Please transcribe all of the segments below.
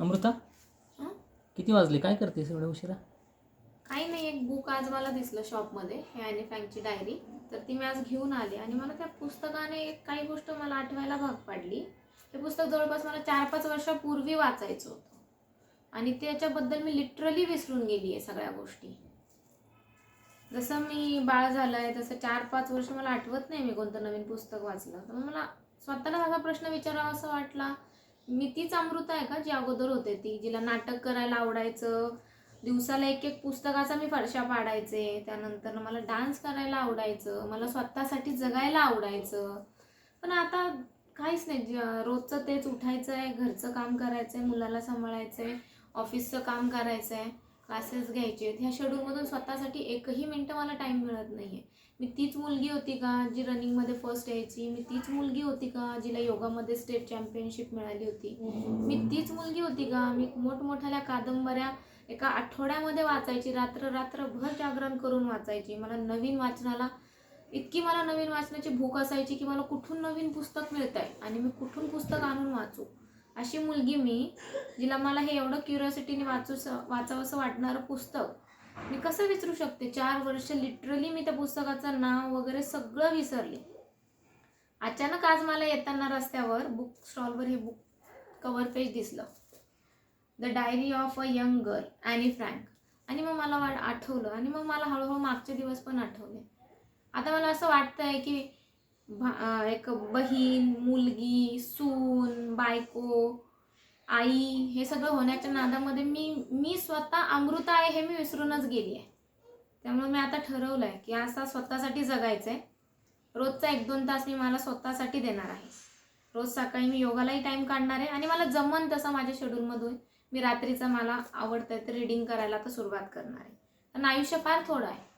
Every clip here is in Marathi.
अमृता? हं? किती वाजले? काय करतेस एवढ्या उशिरा? काही नाही एक बुक आज मला दिसलं शॉपमध्ये हे आणि फ्रँकची डायरी तर ती मी आज घेऊन आली आणि मला त्या पुस्तकाने एक काही गोष्ट मला आठवायला भाग पाडली. हे पुस्तक जवळपास मला चार पाच वर्षापूर्वी वाचायचं होतं. आणि त्याच्याबद्दल मी लिटरली विसरून गेली आहे सगळ्या गोष्टी. जसं मी बाळ झालं आहे तसं चार पाच वर्ष मला आठवत नाही मी कोणतं नवीन पुस्तक वाचलं. तर मग मला स्वतःला हा प्रश्न विचारावा असं वाटला. मी तीच अमृता आहे का जी अगोदर होते ती? जिला नाटक करायला आवडायचं दिवसाला एक एक पुस्तकाचा मी फरशा पाडायचे त्यानंतर मला डान्स करायला आवडायचं मला स्वतःसाठी जगायला आवडायचं. पण आता काहीच नाही रोजचं तेच उठायचं आहे घरचं काम करायचं आहे मुलाला सांभाळायचं आहे ऑफिसचं काम करायचं आहे क्लासेस घ्यायचे आहेत. ह्या शेड्यूलमधून स्वतःसाठी एकही मिनटं मला टाईम मिळत नाही आहे मी तीच मुलगी होती का जी रनिंगमध्ये फर्स्ट यायची? मी तीच मुलगी होती का जिला योगामध्ये स्टेट चॅम्पियनशिप मिळाली होती? मी तीच मुलगी होती का? मी मोठमोठ्या कादंबऱ्या एका आठवड्यामध्ये वाचायची रात्र रात्रभर जागरण करून वाचायची. मला नवीन वाचनाला इतकी मला नवीन वाचण्याची भूक असायची की मला कुठून नवीन पुस्तक मिळत आहे आणि मी कुठून पुस्तक आणून वाचू? अशी मुलगी मी जिला मला हे एवढं क्युरियोसिटीने वाचू वाचावंसं वाटणारं पुस्तक मी कसं विसरू शकते? चार वर्ष लिटरली मी त्या पुस्तकाचं नाव वगैरे सगळं विसरले. अचानक आज मला येताना रस्त्यावर बुक स्टॉलवर हे बुक कवर पेज दिसलं. The diary of a young girl Anne Frank आणि मग मला वाट आठवलं. आणि मग मला हळूहळू मागचे दिवस पण आठवले. आता मला असं वाटतंय की भा एक बहीण मुलगी सून बायको आई हे सगळं होण्याच्या नादामध्ये मी मी स्वतः अमृता आहे हे मी विसरूनच गेली आहे. त्यामुळे मी आता ठरवलं आहे की असा स्वतःसाठी जगायचं आहे रोजचा एक दोन तास मी मला स्वतःसाठी देणार आहे. रोज सकाळी मी योगालाही टाईम काढणार आहे आणि मला जमन तसं माझ्या शेड्यूलमधून मी रात्रीचं मला आवडतं तर रिडिंग करायला तर सुरुवात करणार आहे. कारण आयुष्य फार थोडं आहे.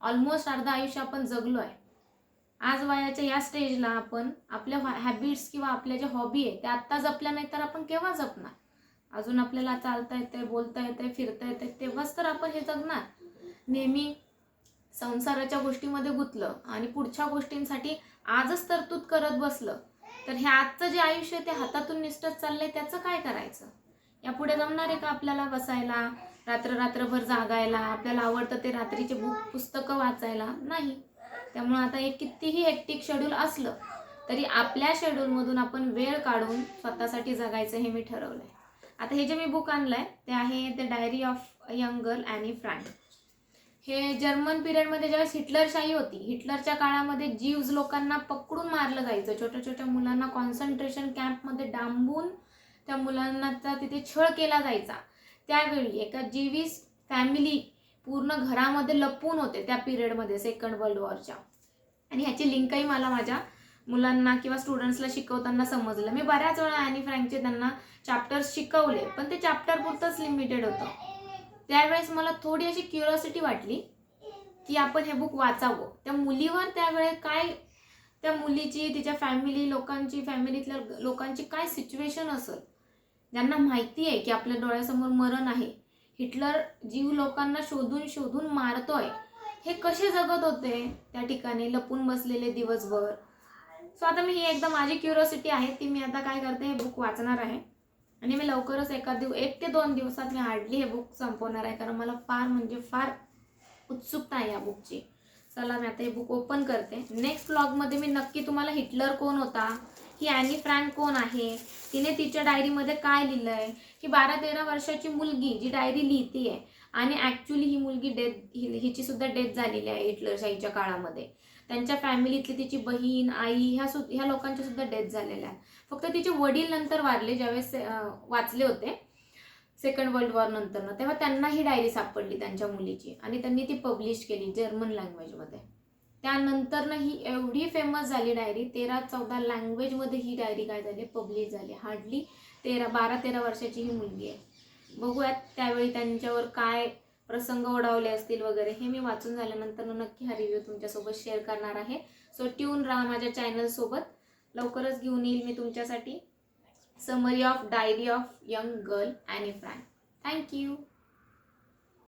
ऑलमोस्ट अर्धं आयुष्य आपण जगलो आहे आज वयाच्या या स्टेजला आपण आपल्या हॅबिट्स किंवा आपल्या ज्या हॉबी आहे त्या आत्ता जपल्या नाही तर आपण केव्हा जपणार? अजून आपल्याला चालता येतंय बोलता येते फिरता येते तेव्हाच तर आपण हे जगणार. नेहमी संसाराच्या गोष्टीमध्ये गुंतलं आणि पुढच्या गोष्टींसाठी आजच तरतूद करत बसलं तर हे आजचं जे आयुष्य आहे ते हातातून निसटत चाललंय त्याचं काय करायचं? यापुढे जमणार आहे का आपल्याला बसायला रात्र रात्रभर जागायला आपल्याला आवडतं ते रात्रीचे बुक पुस्तकं वाचायला? नाही. त्यामुळे आता एक कितीही हेक्टिक शेड्यूल असलं तरी आपल्या शेड्यूलमधून आपण वेळ काढून स्वतःसाठी जगायचं हे मी ठरवलं आहे आता हे जे मी बुक आणलं आहे ते आहे the diary of young girl Anne Frank हे जर्मन पिरियडमध्ये ज्यावेळेस हिटलरशाही होती हिटलरच्या काळामध्ये जीव्स लोकांना पकडून मारलं जायचं. छोट्या छोट्या मुलांना कॉन्सन्ट्रेशन कॅम्पमध्ये डांबून त्या मुलांना तिथे छळ केला जायचा. त्यावेळी एका जीवीस फॅमिली पूर्ण घरामध्ये लपून होते त्या पिरियडमध्ये सेकंड वर्ल्ड वॉरच्या आणि ह्याची लिंकही मला माझ्या मुलांना किंवा स्टुडंट्सला शिकवताना समजलं. मी बऱ्याच वेळा ॲनी फ्रँकचे त्यांना चॅप्टर्स शिकवले पण ते चॅप्टर पुरतंच लिमिटेड होतं. त्यावेळेस मला थोडी अशी क्युरिओसिटी वाटली की आपण हे बुक वाचावं. त्या मुलीवर त्यावेळे काय त्या मुलीची तिच्या फॅमिली लोकांची फॅमिलीतल्या लोकांची काय सिच्युएशन असेल ज्यांना माहिती आहे की आपल्या डोळ्यासमोर मरण आहे हिटलर जीव लोकांना शोधून शोधून मारतोय. हे कसे जगत होते? त्या ठिकाणी लपून बसलेले दिवसभर. सो आता मी ही एकदा माझी क्युरिओसिटी आहे ती मी आता काय करते हे बुक वाचणार आहे. आणि मी लवकरच एका दिव एक ते दोन दिवसात मी हार्डली हे बुक संपवणार आहे कारण मला फार म्हणजे फार उत्सुकता आहे या बुकची चला मी आता हे बुक ओपन करते. नेक्स्ट ब्लॉगमध्ये मी नक्की तुम्हाला हिटलर कोण होता? ही ॲनी फ्रँक कोण आहे? तिने तिच्या डायरीमध्ये काय लिहिलं आहे ही बारा तेरा वर्षाची मुलगी जी डायरी लिहिती आहे आणि ॲक्च्युली ही मुलगी डेथ हिची सुद्धा डेथ झालेली आहे हिटलरशाहीच्या काळामध्ये. त्यांच्या फॅमिलीतली तिची बहीण आई ह्या सु ह्या लोकांच्या सुद्धा डेथ झालेल्या आहेत. फक्त तिचे वडील नंतर वारले ज्यावेळेस वाचले होते सेकंड वर्ल्ड वॉर नंतरनं तेव्हा त्यांना ही डायरी सापडली त्यांच्या मुलीची आणि त्यांनी ती पब्लिश केली जर्मन लँग्वेजमध्ये त्यानंतरनं ही एवढी फेमस झाली डायरी तेरा चौदा लँग्वेजमध्ये ही डायरी काय झाली? पब्लिश झाली. हार्डली तेरा बारा तेरा वर्षाची ही मुलगी आहे. बघूयात त्यावेळी त्यांच्यावर काय प्रसंग ओढावले असतील वगैरे हे मी वाचून झाल्यानंतर नक्की हा रिव्ह्यू तुमच्यासोबत शेअर करणार आहे. सो ट्यून राहा माझ्या चॅनलसोबत लवकरच घेऊन येईल मी तुमच्यासाठी. Summary of diary of young girl Anne Frank thank you